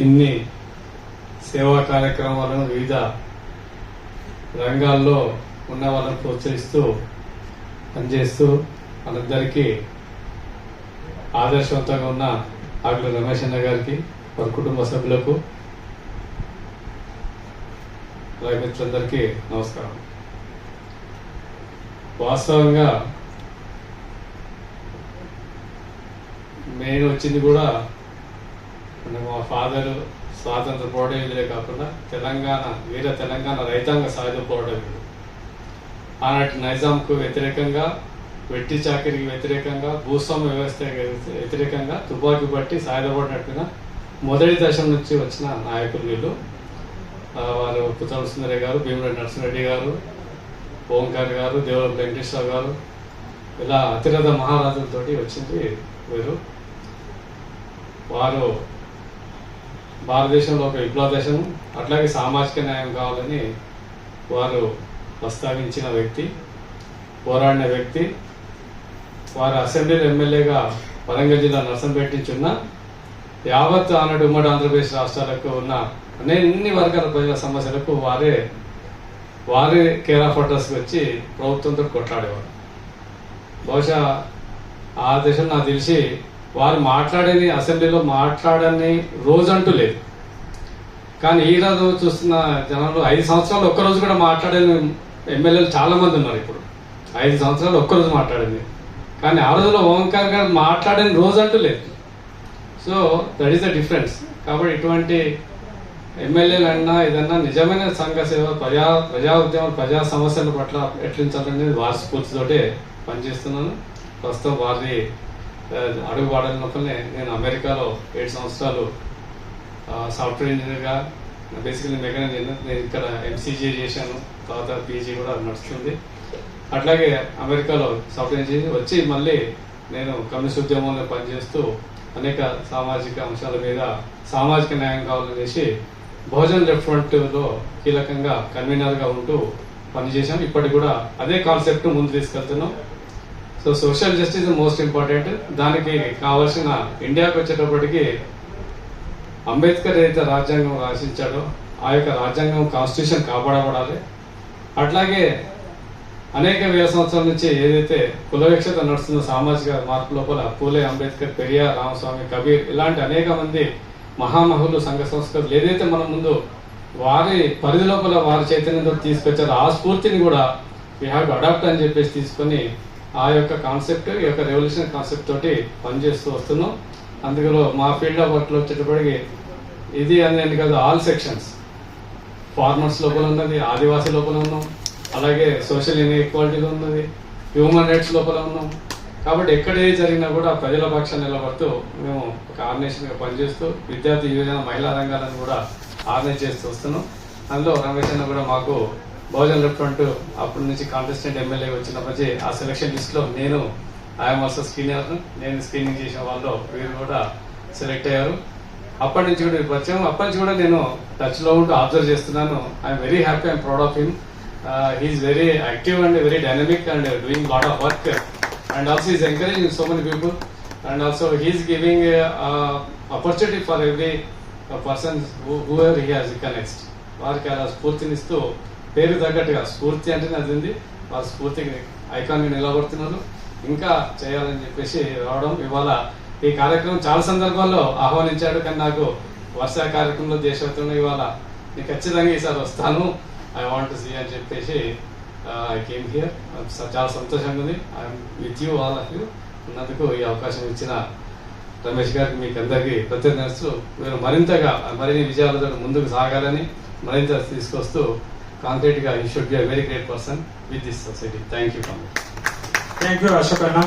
ఇన్ని సేవా కార్యక్రమాలను వివిధ రంగాల్లో ఉన్న వాళ్ళని ప్రోత్సహిస్తూ పనిచేస్తూ వాళ్ళందరికీ ఆదర్శవంతంగా ఉన్న ఆకుల రమేష్ అన్న గారికి వారి కుటుంబ సభ్యులకు అలాగే మిత్రులందరికీ నమస్కారం. వాస్తవంగా మెయిన్ వచ్చింది కూడా మా ఫాదర్ స్వాతంత్ర పోరాటం కాకుండా తెలంగాణ వీర తెలంగాణ రైతాంగ సాయుధ పోరాటం ఆనాటి నైజాంకు వ్యతిరేకంగా వెట్టి చాకరికి వ్యతిరేకంగా భూస్వామ్య వ్యవస్థ వ్యతిరేకంగా తుపాకీ పట్టి సాయుధపడినట్టుగా మొదటి దశ నుంచి వచ్చిన నాయకులు వీళ్ళు. వారు పుత్తల సుందరయ్య గారు భీమరెడ్డి నరసింహరెడ్డి గారు ఓంకార్ గారు దేవుల వెంకటేశ్వర గారు ఇలా అతిరథ మహారాజులతోటి వచ్చింది వీరు. వారు భారతదేశంలో ఒక విప్లవ దేశం అట్లాగే సామాజిక న్యాయం కావాలని వారు ప్రస్తావించిన వ్యక్తి పోరాడిన వ్యక్తి వారు అసెంబ్లీలో ఎమ్మెల్యేగా వరంగల్ జిల్లా నర్సంపేట నుంచి ఉన్న యావత్ ఆనాడు ఉమ్మడి ఆంధ్రప్రదేశ్ రాష్ట్రాలకు ఉన్న అన్ని వర్గాల ప్రజల సమస్యలకు వారే వారే కేర్ ఆఫ్ అడ్రస్కి వచ్చి ప్రభుత్వంతో కొట్లాడేవారు. బహుశా ఆ దేశం నాకు తెలిసి వారు మాట్లాడని అసెంబ్లీలో మాట్లాడని రోజు అంటూ లేదు. కానీ ఈ రోజు చూస్తున్న జనాలు ఐదు సంవత్సరాలు ఒక్కరోజు కూడా మాట్లాడని ఎమ్మెల్యేలు చాలా మంది ఉన్నారు ఇప్పుడు. ఐదు సంవత్సరాలు ఒక్కరోజు మాట్లాడింది కానీ ఆ రోజులో ఓంకార్ గారు మాట్లాడని రోజు అంటూ లేదు. So that is the difference కాబట్టి ఇటువంటి ఎమ్మెల్యేలు అన్నా ఏదన్నా నిజమైన సంఘ సేవ ప్రజా ప్రజా ఉద్యమం ప్రజా సమస్యల పట్ల ఎట్లించాలనేది వారి స్ఫూర్తితోటే పనిచేస్తున్నాను. ప్రస్తుతం వారి అడుగు వాడనప్పుడే నేను అమెరికాలో ఏడు సంవత్సరాలు సాఫ్ట్వేర్ ఇంజనీర్గా బేసికలీ మెకానిక్ నేను ఇక్కడ ఎంసీజీ చేశాను తర్వాత పీజీ కూడా నడుస్తుంది. అట్లాగే అమెరికాలో సాఫ్ట్వేర్ ఇంజనీర్ వచ్చి మళ్ళీ నేను కమ్యూనిస్ట్ ఉద్యమంలో పనిచేస్తూ అనేక సామాజిక అంశాల మీద సామాజిక న్యాయం కావాలనేసి బహుజన్ లెఫ్ట్ ఫ్రంట్లో కీలకంగా కన్వీనర్గా ఉంటూ పనిచేశాం ఇప్పటికి కూడా అదే కాన్సెప్ట్ ముందు తీసుకెళ్తున్నాం. So social justice most important దానికి కావాల్సిన ఇండియాకి వచ్చేటప్పటికి అంబేద్కర్ ఏదైతే రాజ్యాంగం ఆశించాడో ఆ యొక్క రాజ్యాంగం కాన్స్టిట్యూషన్ కాపాడబడాలి. అట్లాగే అనేక వేల సంవత్సరాల నుంచి ఏదైతే కులవిక్షత నడుస్తుందో సామాజిక మార్పు లోపల పూలే అంబేద్కర్ పెరియార్ రామస్వామి కబీర్ ఇలాంటి అనేక మంది మహామహులు సంఘ సంస్కృతులు ఏదైతే మన ముందు వారి పరిధి లోపల వారి చైతన్యంతో తీసుకొచ్చారో ఆ స్ఫూర్తిని కూడా వీ హ్యావ్ అడాప్ట్ అని చెప్పేసి తీసుకొని ఆ యొక్క కాన్సెప్ట్ ఈ యొక్క రెవల్యూషన్ కాన్సెప్ట్ తోటి పనిచేస్తూ వస్తున్నాం. అందులో మా ఫీల్డ్ ఆఫ్ వర్క్లో వచ్చేటప్పటికి ఇది అనేది కాదు ఆల్ సెక్షన్స్ ఫార్మర్స్ లోపల ఉన్నది ఆదివాసీ లోపల ఉన్నాం. అలాగే సోషల్ ఇన్ఈక్వాలిటీలో ఉన్నది హ్యూమన్ రైట్స్ లోపల ఉన్నాం. కాబట్టి ఎక్కడ ఏది జరిగినా కూడా ప్రజల పక్షాన్ని నిలబడుతూ మేము ఒక ఆర్గనైజేషన్గా పనిచేస్తూ విద్యార్థి యువజన మహిళా రంగాలను కూడా ఆర్గనైజ్ చేస్తూ వస్తున్నాం. అందులో రమేష్ అన్న కూడా మాకు బహుజన్ లెఫ్ట్ ఫ్రంట్ అప్పటి నుంచి కాంటెస్టెంట్ ఎమ్మెల్యే వచ్చినప్పటి మధ్య ఆ సెలక్షన్ లిస్ట్లో నేను ఐఎమ్ ఆల్సో స్క్రీనర్ నేను స్క్రీనింగ్ చేసిన వాళ్ళు వీరు కూడా సెలెక్ట్ అయ్యారు. అప్పటి నుంచి కూడా పరిచయం అప్పటి నుంచి కూడా నేను టచ్లో ఉంటూ అబ్జర్వ్ చేస్తున్నాను. I'm very happy I'm proud of him he's very active and very dynamic and doing lot of work and also is encouraging so many people and also he's giving opportunity for every person whoever he has connect వారికి అలా స్ఫూర్తినిస్తూ పేరు తగ్గట్టుగా స్ఫూర్తి అంటేనే అది ఉంది. వాళ్ళ స్ఫూర్తికి ఐకాన్ నిలబడుతున్నారు. ఇంకా చేయాలని చెప్పేసి రావడం ఇవాళ ఈ కార్యక్రమం చాలా సందర్భాల్లో ఆహ్వానించాడు. కానీ నాకు వర్షా కార్యక్రమంలో దేశవ్యాప్తంగా ఇవాళ నేను ఖచ్చితంగా ఈసారి వస్తాను. ఐ వాంట్ సీ అని చెప్పేసి ఐ కేమ్ హియర్ చాలా సంతోషంగా ఉంది. I'm with you all of you ఉన్నందుకు ఈ అవకాశం ఇచ్చిన రమేష్ గారికి మీకు అందరికీ ప్రత్యేక మీరు మరింతగా మరిన్ని విజయాలతో ముందుకు సాగాలని మరింత తీసుకొస్తూ కాంక్రీట్గా you should be a very great person with this society thank you thank you Ashok అన్న